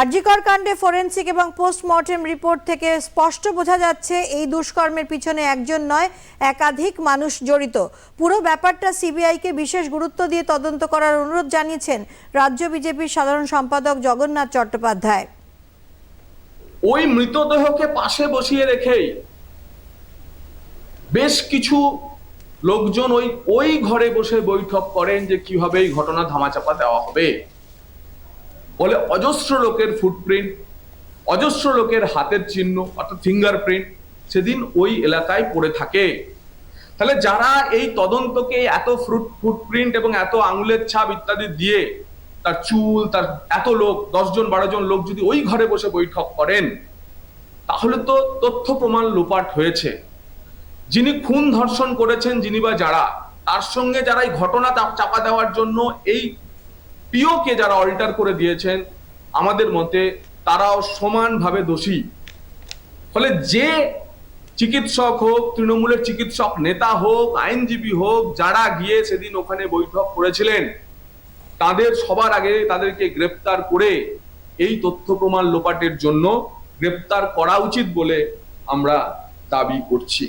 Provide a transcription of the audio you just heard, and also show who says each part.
Speaker 1: আরজিকর কাণ্ডে ফরেন্সিক এবং postmortem report থেকে স্পষ্ট বোঝা যাচ্ছে, এই দুষ্কর্মের পিছনে একজন নয়, একাধিক মানুষ জড়িত। পুরো ব্যাপারটা সিবিআইকে বিশেষ গুরুত্ব দিয়ে তদন্ত করার অনুরোধ জানিয়েছেন রাজ্য বিজেপির সাধারণ সম্পাদক জগন্নাথ চট্টোপাধ্যায়।
Speaker 2: ওই মৃতদেহকে পাশে বসিয়ে রেখেই বেশ কিছু লোকজন ওই ওই ঘরে বসে বৈঠক করেন যে কীভাবে এই ঘটনা ধামাচাপা দেওয়া হবে। বলে অজস্র লোকের ফুটপ্রিন্ট অজস্র লোকের হাতের চিহ্ন, অর্থাৎ ফিঙ্গারপ্রিন্ট সেদিন ওই এলাকায় পড়ে থাকে। তাহলে যারা এই তদন্তকে এত ফ্রুট ফুটপ্রিন্ট এবং এত আঙুলের ছাপ ইত্যাদি দিয়ে তার চুল, তার এত লোক দশজন বারো জন লোক যদি ওই ঘরে বসে বৈঠক করেন, তাহলে তো তথ্য প্রমাণ লোপাট হয়েছে। যিনি খুন ধর্ষণ করেছেন, যিনি বা যারা, তার সঙ্গে যারা এই ঘটনা চাপ- চাপা দেওয়ার জন্য এই পিওকে যারা অল্টার করে দিয়েছেন, আমাদের মতে তারাও সমানভাবে দোষী। ফলে যে চিকিৎসক হোক, তৃণমূলের চিকিৎসক নেতা হোক, আইনজীবী হোক, যারা গিয়ে সেদিন ওখানে বৈঠক করেছিলেন, তাদের সবার আগে তাদেরকে গ্রেপ্তার করে এই তথ্য প্রমাণ লোপাটের জন্য গ্রেপ্তার করা উচিত বলে আমরা দাবি করছি।